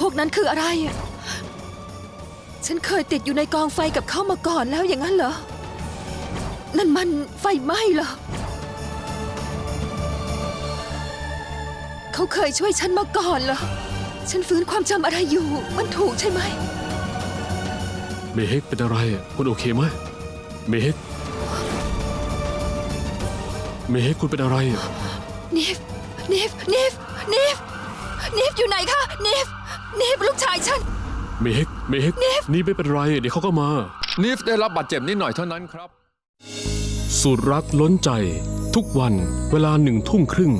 พวกนั้นคืออะไรอะฉันเคยติดอยู่ในกองไฟกับเขามาก่อนแล้วอย่างนั้นเหรอ นั่นมันไฟไหม้เหรอ เขาเคยช่วยฉันมาก่อนเหรอ ฉันฟื้นความจำอะไรอยู่ มันถูกใช่ไหม เมเฮกเป็นอะไรอะคุณโอเคไหมเมเฮกเมเฮกคุณเป็นอะไรอะ นิฟ นิฟ นิฟ นิฟ นิฟอยู่ไหนคะ นิฟ นิฟลูกชายฉัน เมเฮกเมเฮกนี่ไม่เป็นไร เดี๋ยวเขาก็มา นิฟได้รับบาดเจ็บนิดหน่อยเท่านั้นครับสูตรรักล้นใจ ทุกวันเวลาหนึ่งทุ่มครึ่ง